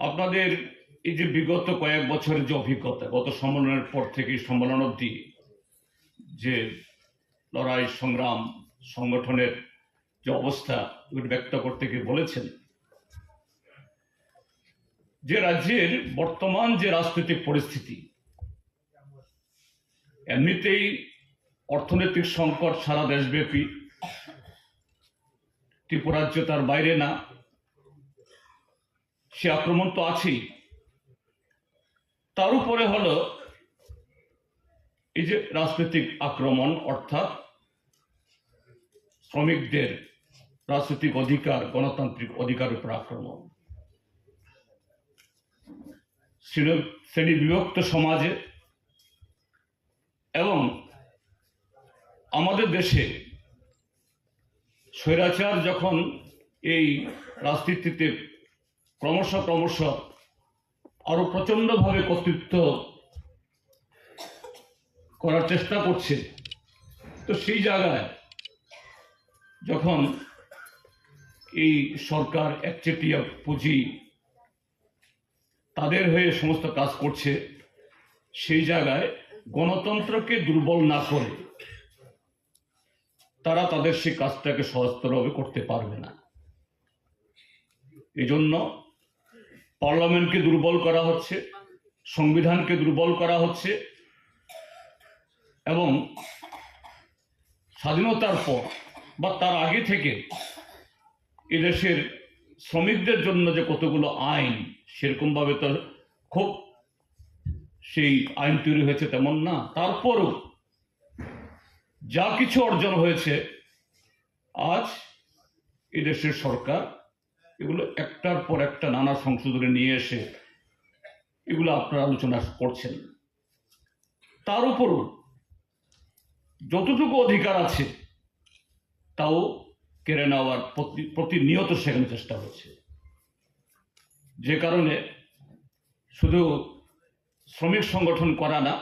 আপনাদের এই যে বিগত কয়েক বছরের যে অভিজ্ঞতা, গত সম্মেলনের পর থেকে সম্মেলন অবধি যে লড়াই, সংগ্রাম, সংগঠনের যে অবস্থা ব্যক্ত করতে গিয়ে বলেছেন, যে রাজ্যের বর্তমান যে রাজনৈতিক পরিস্থিতি, এমনিতেই অর্থনৈতিক সংকট সারা দেশব্যাপী, ত্রিপুরাজ্য তার বাইরে না সে আক্রমণ তো আছেই। তার উপরে হলো এই যে রাজনৈতিক আক্রমণ, অর্থাৎ শ্রমিকদের রাজনৈতিক অধিকার, গণতান্ত্রিক অধিকার উপর আক্রমণ। শ্রেণী- বিভক্ত সমাজে এবং আমাদের দেশে স্বৈরাচার যখন এই রাজনীতিতে ক্রমশ ক্রমশ আরও প্রচন্ডভাবে কর্তৃত্ব করার চেষ্টা করছে। তো সেই জায়গায় যখন এই সরকার একচেটিয়া পুঁজি তাদের হয়ে সমস্ত কাজ করছে, সেই জায়গায় গণতন্ত্রকে দুর্বল না করে তারা তাদের সেই কাজটাকে সহজতরভাবে করতে পারবে না। এই জন্য পার্লামেন্টকে দুর্বল করা হচ্ছে, সংবিধানকে দুর্বল করা হচ্ছে এবং স্বাধীনতার পর বা তার আগে থেকে এদেশের শ্রমিকদের জন্য যে কতগুলো আইন সেরকমভাবে তো খুব সেই আইন তৈরি হয়েছে তেমন না। তারপরও যা কিছু অর্জন হয়েছে, আজ এদেশের সরকার এগুলো একটার পর একটা নানা সংশোধনে নিয়ে এসে এগুলো আপনারা আলোচনা করছেন। তার উপরও যতটুকু অধিকার আছে, তাও কেড়ে নেওয়ার প্রতি- প্রতিনিয়ত সেখানে চেষ্টা হচ্ছে। যে কারণে শুধু শ্রমিক সংগঠন করা না,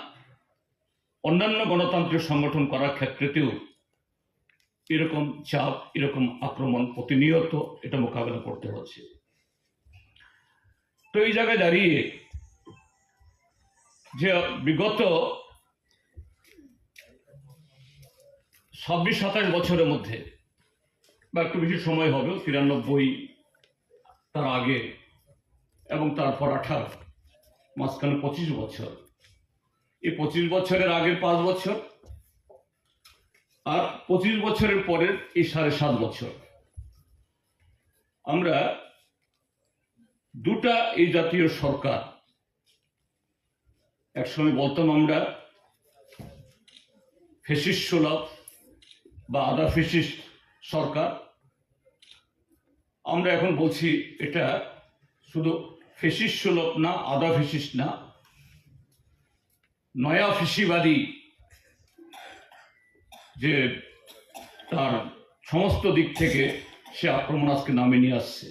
অন্যান্য গণতান্ত্রিক সংগঠন করার ক্ষেত্রেতেও এরকম চাপ, এরকম আক্রমণ প্রতিনিয়ত এটা মোকাবেলা করতে হচ্ছে। তো এই জায়গায় দাঁড়িয়ে যে বিগত ছাব্বিশ, সাতাশ বছরের মধ্যে, বা একটু বেশি সময় হবে তিরানব্বই তার আগে এবং তারপর আঠারো, মাঝখানে পঁচিশ বছর। এই পঁচিশ বছরের আগের পাঁচ বছর আর পঁচিশ বছরের পরের এই সাড়ে সাত বছর। আমরা দুটা এই জাতীয় সরকার একসময় বলতাম আমরা ফেসিস সুলভ বা আদা ফেসিস সরকার। আমরা এখন বলছি এটা শুধু ফেসিস সুলভ না, আদা ফেসিস না, নয়া ফিসিবাদী যে তার সমস্ত দিক থেকে সে আক্রমণ আজকে নামে নিয়ে আসছে।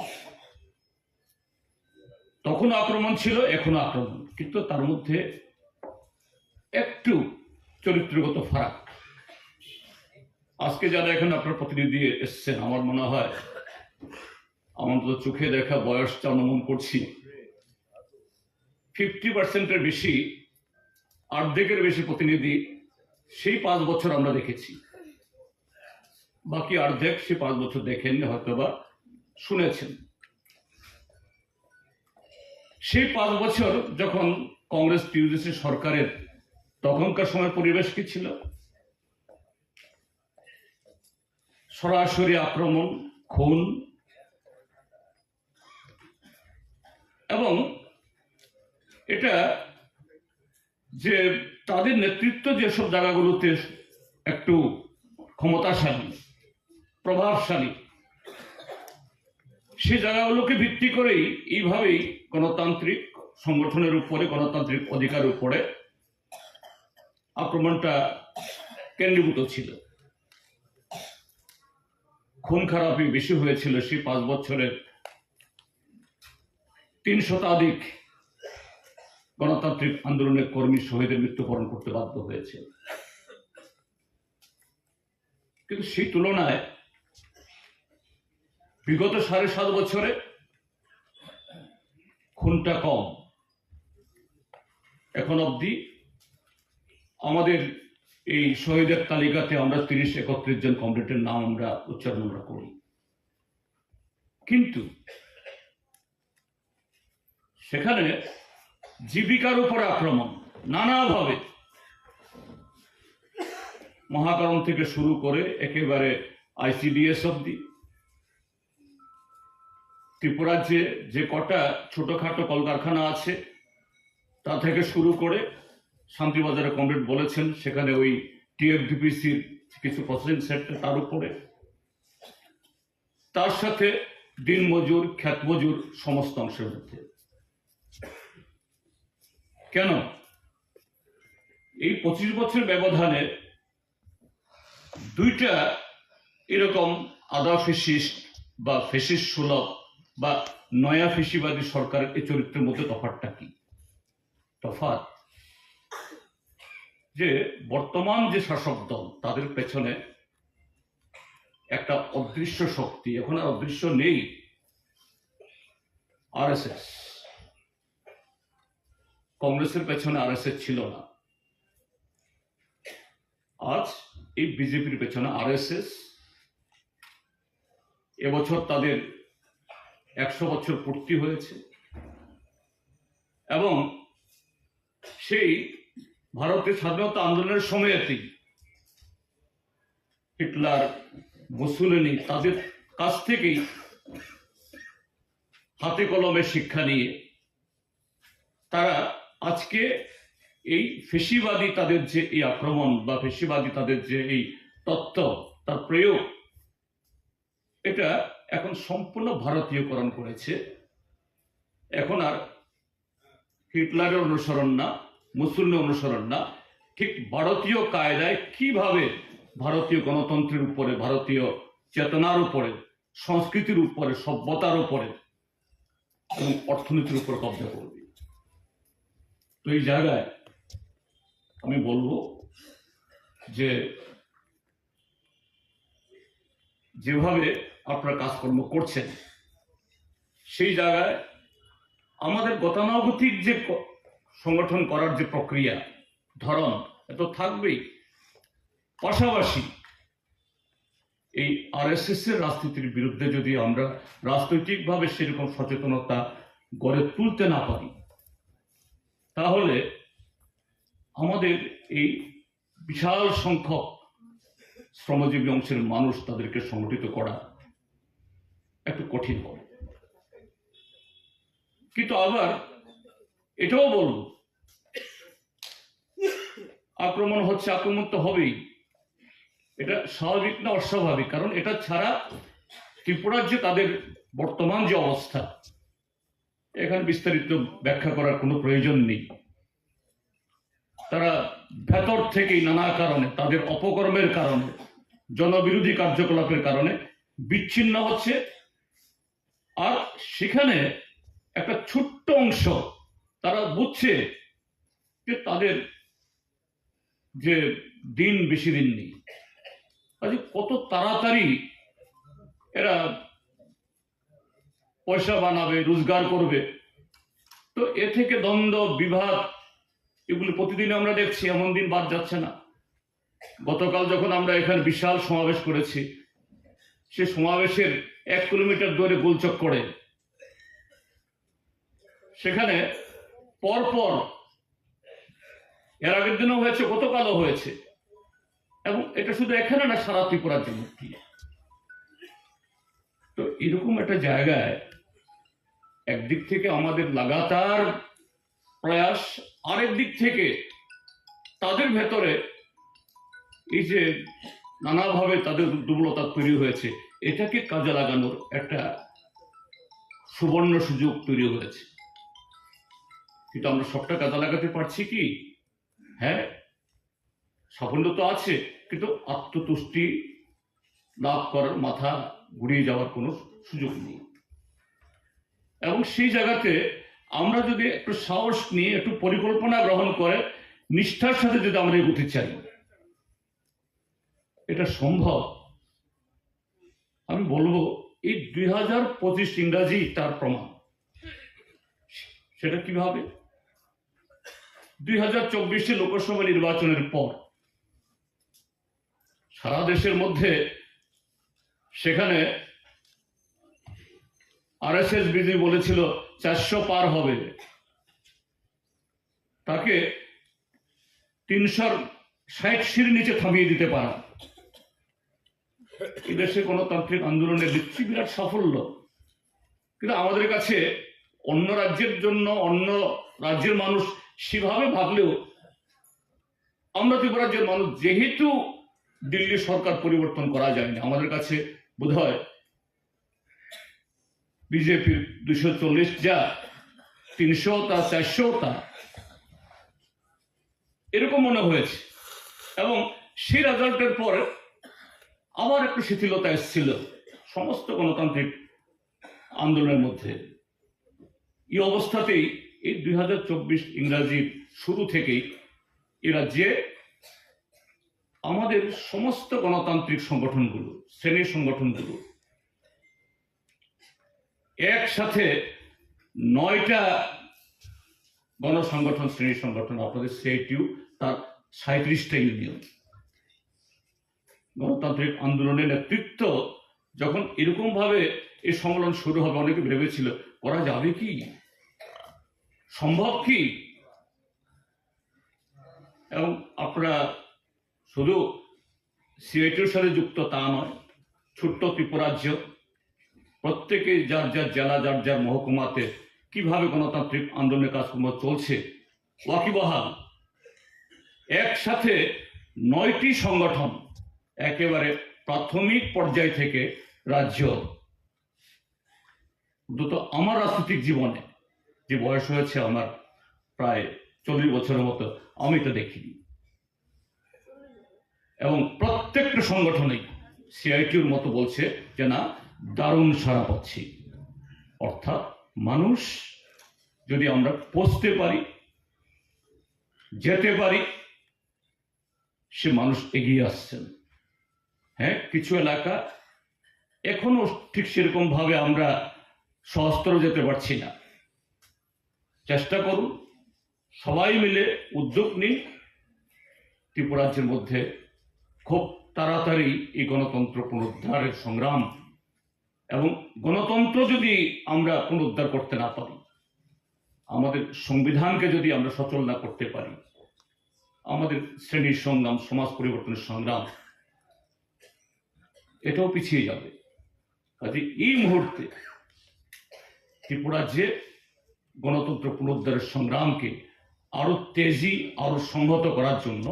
তখন আক্রমণ ছিল, এখন আক্রমণ। কিন্তু তার মধ্যে একটু চরিত্রগত ফারাক। আজকে যারা এখানে আপনার প্রতিনিধি এসছেন, আমার মনে হয় আমার তো চোখে দেখা বয়সটা অনুমান করছি। ফিফটি পার্সেন্টের বেশি, অর্ধেকের বেশি প্রতিনিধি সেই পাঁচ বছর আমরা দেখেছি। বাকি অর্ধেক সে পাঁচ বছর দেখেননি হয়তোবা শুনেছেন। সেই পাঁচ বছর যখন কংগ্রেস টিউডিসি সরকারের তখনকার সময় পরিবেশ কি ছিল? সরাসরি আক্রমণ, খুন, এবং এটা যে তাদের নেতৃত্ব যেসব জায়গাগুলোতে একটু ক্ষমতাশালী, প্রভাবশালী, সে জায়গাগুলোকে ভিত্তি করেই এইভাবেই গণতান্ত্রিক সংগঠনের উপরে, গণতান্ত্রিক অধিকার উপরে আক্রমণটা কেন্দ্রীভূত ছিল। খুন খারাপই বেশি হয়েছিল সেই পাঁচ বছরের তিন শতাধিক গণতান্ত্রিক আন্দোলনের কর্মী শহীদের মৃত্যুবরণ করতে বাধ্য হয়েছে। কিন্তু সেই তুলনায় বিগত সাড়ে সাত বছরে খুনটা কম। এখন অবধি আমাদের এই শহীদের তালিকাতে আমরা তিরিশ একত্রিশ জন কমরেডের নাম আমরা উচ্চারণ আমরা করি। কিন্তু সেখানে জীবিকার উপর আক্রমণ, নানাভাবে। মহাকারণ থেকে শুরু করে একেবারে আইসিডিএস অব্দি ত্রিপুরার যে যে কটা ছোটখাটো কলকারখানা আছে, তা থেকে শুরু করে শান্তিবাজারে কমরেড বলেছেন, সেখানে ওই টিএফডিপিসির কিছু প্রসেসিং সেন্টার তার উপরে। তার সাথে দিন মজুর খ্যাত মজুর সমস্ত অংশের মধ্যে। কেন? এই পঁচিশ বছর ব্যবধানে দুইটা এরকম আদা ফেসিস্ট বা ফেসিস সুলভ বা নয়া ফেসিবাদী সরকারের এই চরিত্রের মধ্যে তফাৎটা কি? তফাৎ যে বর্তমান যে শাসক দল, তাদের পেছনে একটা অদৃশ্য শক্তি, এখন আর অদৃশ্য নেই, আরএসএস। কংগ্রেসের পেছনে আরএসএস ছিল না। আজ এই বিজেপির পেছনে আরএসএস এবছর তাদের একশো বছর পূর্তি হয়েছে। এবং সেই ভারতের স্বাধীনতা আন্দোলনের সময়তেই হিটলার, মুসুলিনি তাদের কাছ থেকেই হাতে কলমে শিক্ষা নিয়ে তারা আজকে এই ফেসিবাদী তাদের যে এই আক্রমণ বা ফেসিবাদী তাদের যে এই তত্ত্ব, তার প্রয়োগ, এটা এখন সম্পূর্ণ ভারতীয়করণ করেছে। এখন আর হিটলারের অনুসরণ না মুসলিম অনুসরণ না। ঠিক ভারতীয় কায়দায় কীভাবে ভারতীয় গণতন্ত্রের উপরে, ভারতীয় চেতনার উপরে, সংস্কৃতির উপরে, সভ্যতার উপরে এবং অর্থনীতির উপর কব্জা করবে? তো এই জায়গায় আমি বলব যে যেভাবে আপনারা কাজকর্ম করছেন, সেই জায়গায় আমাদের গতানুগতিক যে সংগঠন করার যে প্রক্রিয়া, ধরন, এ তো থাকবেই। পাশাপাশি এই আরএসএস এর রাজনীতির বিরুদ্ধে যদি আমরা রাজনৈতিকভাবে সেরকম সচেতনতা গড়ে তুলতে না পারি তাহলে আমাদের এই বিশাল সংখ্যক শ্রমজীবী অংশের মানুষ তাদেরকে সংগঠিত করা একটু কঠিন হবে। কিন্তু আবার এটাও বলব আক্রমণ হচ্ছে, আক্রমণ তো হবেই। এটা স্বাভাবিক না অস্বাভাবিক? কারণ এটা ছাড়া ত্রিপুরার যে তাদের বর্তমান যে অবস্থা এখানে বিস্তারিত ব্যাখ্যা করার কোনো প্রয়োজন নেই। তারা ভেতর থেকেই নানা কারণে, তাদের অপকর্মের কারণে, জনবিরোধী কার্যকলাপের কারণে বিচ্ছিন্ন হচ্ছে। আর সেখানে একটা ছোট্ট অংশ তারা বুঝছে যে তাদের যে দিন বেশি দিন নেই। কত তাড়াতাড়ি এরা পয়সা বানাবে, রোজগার করবে। তো এ থেকে দ্বন্দ্ব বিভাগ এগুলি প্রতিদিন আমরা দেখছি, এমন দিন বাদ যাচ্ছে না। গতকাল যখন আমরা এখানে বিশাল সমাবেশ করেছি, সে সমাবেশের এক কিলোমিটার দূরে গোলচক করে সেখানে পরপর, এর আগের দিনও হয়েছে, গতকালও হয়েছে। এবং এটা শুধু এখানে না, সারা ত্রিপুরার জন্য। তো এরকম একটা জায়গায় একদিক থেকে আমাদের লাগাতার প্রয়াস, আরেক দিক থেকে তাদের ভেতরে এই যে নানাভাবে তাদের দুর্বলতা তৈরি হয়েছে, এটাকে কাজে লাগানোর একটা সুবর্ণ সুযোগ তৈরি হয়েছে। কিন্তু আমরা সবটা কাজে লাগাতে পারছি কি? হ্যাঁ সাফল্য তো আছে, কিন্তু আত্মতুষ্টি লাভ করার মাথা ঘুরিয়ে যাওয়ার কোনো সুযোগ নেই। এবং সেই জায়গাতে আমরা যদি একটু সাহস নিয়ে, একটু পরিকল্পনা গ্রহণ করে, নিষ্ঠার সাথে যদি আমরা এগোতে চাই, এটা সম্ভব? আমি বলব, এই দুই হাজার পঁচিশ ইংরাজি তার প্রমাণ। সেটা কীভাবে? দুই হাজার চব্বিশে লোকসভা নির্বাচনের পর সারা দেশের মধ্যে সেখানে আরএসএস বিধি বলেছিল চারশো পার হবে। তাকে তিনশোর ষাট সির নিচে থামিয়ে দিতে পারা। এদেশে দেশে গণতান্ত্রিক আন্দোলনের দিচ্ছি বিরাট সাফল্য। কিন্তু আমাদের কাছে অন্য রাজ্যের জন্য, অন্য রাজ্যের মানুষ সেভাবে ভাবলেও আমরা ত্রিপুরা রাজ্যের মানুষ যেহেতু দিল্লি সরকার পরিবর্তন করা যায়নি, আমাদের কাছে বোধ হয় বিজেপির দুশো চল্লিশ, যা তিনশো তা চারশো তা। এরকম মনে হয়েছে। এবং সেই রেজাল্টের পর আবার একটু শিথিলতা এসেছিল সমস্ত গণতান্ত্রিক আন্দোলনের মধ্যে। এই অবস্থাতেই এই দুই হাজার চব্বিশ ইংরাজির শুরু থেকেই এ রাজ্যে আমাদের সমস্ত গণতান্ত্রিক সংগঠনগুলো, শ্রেণির সংগঠনগুলো একসাথে নয়টা গণসংগঠন, শ্রেণি সংগঠন, আপনাদের সিআইটিউ, তার সাঁত্রিশটা ইউনিয়ন। গণতান্ত্রিক আন্দোলনের নেতৃত্ব যখন এরকম ভাবে এই সম্মেলন শুরু হবে, অনেকে ভেবেছিল, করা যাবে কি? সম্ভব কি? এবং আপনারা শুধু সিআইটির সাথে যুক্ত তা নয়, ছোট্ট ত্রিপুরাজ্য প্রত্যেকে যার যার জেলা, যার যার মহকুমাতে কীভাবে গণতান্ত্রিক আন্দোলনের কাজকর্ম চলছে, ওয়াকিবহাল। একসাথে নয়টি সংগঠন একেবারে প্রাথমিক পর্যায় থেকে রাজ্য। অন্তত আমার রাজনৈতিক জীবনে যে বয়স হয়েছে আমার প্রায় চল্লিশ বছরের মতো, আমি তো দেখিনি। এবং প্রত্যেকটা সংগঠনেই সিআইটির মতো বলছে যে না দারুণ সারা পাচ্ছি। অর্থাৎ মানুষ যদি আমরা পৌঁছতে পারি, যেতে পারি, সে মানুষ এগিয়ে আসছেন। হ্যাঁ কিছু এলাকা এখনও ঠিক সেরকম ভাবে আমরা সহস্ত্র যেতে পারছি না। চেষ্টা করুন, সবাই মিলে উদ্যোগ নিন। ত্রিপুরাজ্যের মধ্যে খুব তাড়াতাড়ি এই গণতন্ত্র পুনরুদ্ধারের সংগ্রাম এবং গণতন্ত্র যদি আমরা পুনরুদ্ধার করতে না পারি, আমাদের সংবিধানকে যদি আমরা সচল না করতে পারি, আমাদের শ্রেণির সংগ্রাম, সমাজ পরিবর্তনের সংগ্রাম, এটাও পিছিয়ে যাবে। কাজে এই মুহূর্তে ত্রিপুরা যে গণতন্ত্র পুনরুদ্ধারের সংগ্রামকে আরও তেজি, আরও সংহত করার জন্য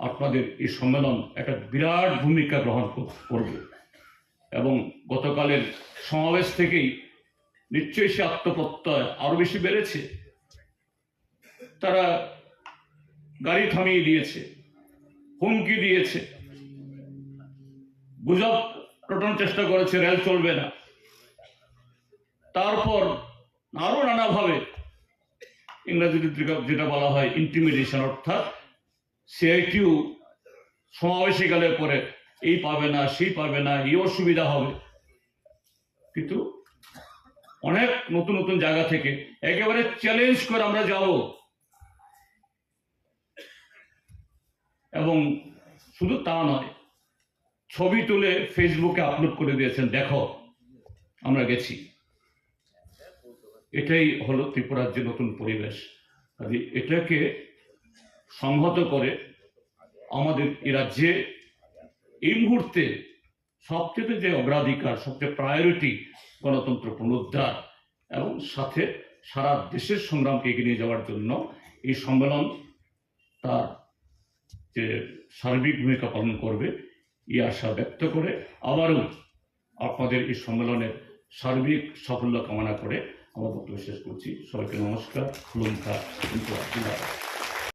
আপনাদের এই সম্মেলন একটা বিরাট ভূমিকা গ্রহণ করবে। এবং গতকালের সমাবেশ থেকেই নিশ্চয়ই সে আত্মপ্রত্যয় আরও বেশি বেড়েছে। তারা গাড়ি থামিয়ে দিয়েছে, হুমকি দিয়েছে। গুজব রটানোর চেষ্টা করেছে, রেল চলবে না। তারপর আরও নানাভাবে ইংরেজিতে যেটা- বলা হয় ইন্টিমিডেশন অর্থাৎ সিআইটিউ সমাবেশে গেলে পরে এই পাবে না, সেই পাবে না, এই অসুবিধা হবে। কিন্তু অনেক নতুন নতুন জায়গা থেকে একেবারে চ্যালেঞ্জ করে আমরা যাব। এবং শুধু তা নয়, ছবি তুলে ফেসবুকে আপলোড করে দিয়েছেন, দেখো, আমরা গেছি। এটাই হলো ত্রিপুরার যে নতুন পরিবেশ। এটাকে সংহত করে আমাদের এ রাজ্যে এই মুহূর্তে সবচেয়ে যে অগ্রাধিকার, সবচেয়ে প্রায়োরিটি গণতন্ত্র পুনরুদ্ধার এবং সাথে সারা দেশের সংগ্রামকে এগিয়ে নিয়ে যাওয়ার জন্য এই সম্মেলন তার যে সার্বিক ভূমিকা পালন করবে, এই আশা ব্যক্ত করে আবারও আপনাদের এই সম্মেলনের সার্বিক সাফল্য কামনা করে আমার বক্তব্য শেষ করছি। সবাইকে নমস্কার খুলুমখা